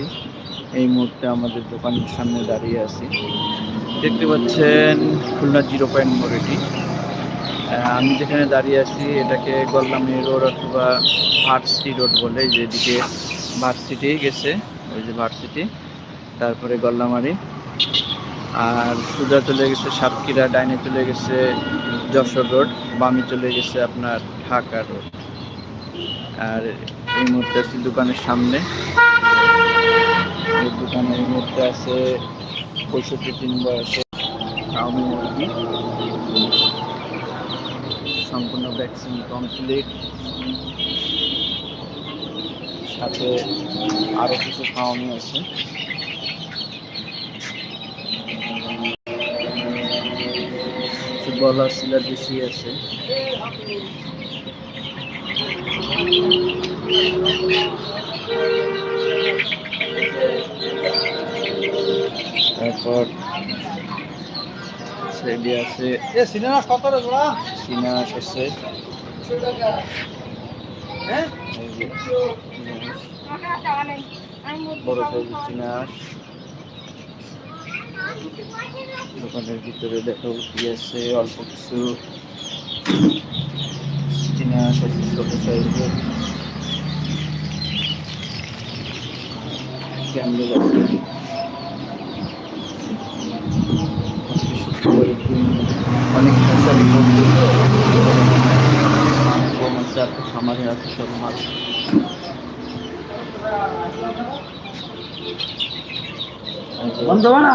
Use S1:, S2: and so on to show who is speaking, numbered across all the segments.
S1: আছি। এই মুহূর্তে আমাদের দোকানের সামনে দাঁড়িয়ে আছি। দেখতে পাচ্ছেন খুলনা জিরো পয়েন্ট মোড় এটি। আহ, আমি যেখানে দাঁড়িয়ে আছি এটাকে গল্লামি রোড অথবা ভার্সিটি রোড বলে যেদিকে ভার্সিটি গেছে ওই যে ভার্সিটি তারপরে গল্লামারি আর সোজা চলে গেছে সাতক্ষীরা ডাইনে চলে গেছে যশোর রোড বামে চলে গেছে আপনার ঢাকা রোড। আর এই মুহূর্তে আছি দোকানের সামনে এই দোকানে এই মুহূর্তে আছে পঁয়ষট্টি তিন বয়সে। কাউমি মুরগি সম্পূর্ণ ভ্যাকসিন কমপ্লিট সাথে আরও কিছু ফাউমি আছে বলা সিলার বেশি আছে। তারপর সেডি আছে
S2: এ সিনেমা কত রে তোরা?
S1: চীনা আছে
S2: হ্যাঁ
S1: বড় দোকানের ভিতরে দেখো কি আছে অল্প কিছু। চীনা আছে ছোট সাইজের। ক্যামেল আছে। অনেক আর খামারে আছে সব মাছ
S2: বন্ধ না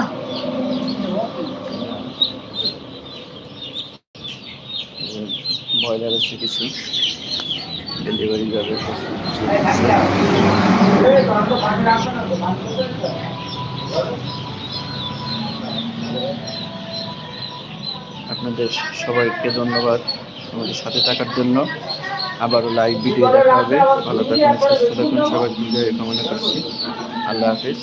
S1: ব্রয়লার আছে কিছু ডেলিভারি যাবে আপনাদের সবাইকে ধন্যবাদ আমাদের সাথে থাকার জন্য। আবারও লাইভ ভিডিও দেখা হবে। ভালো থাকুন, সুস্থ থাকুন সবার বিজয় কামনা করছি। আল্লাহ হাফিজ।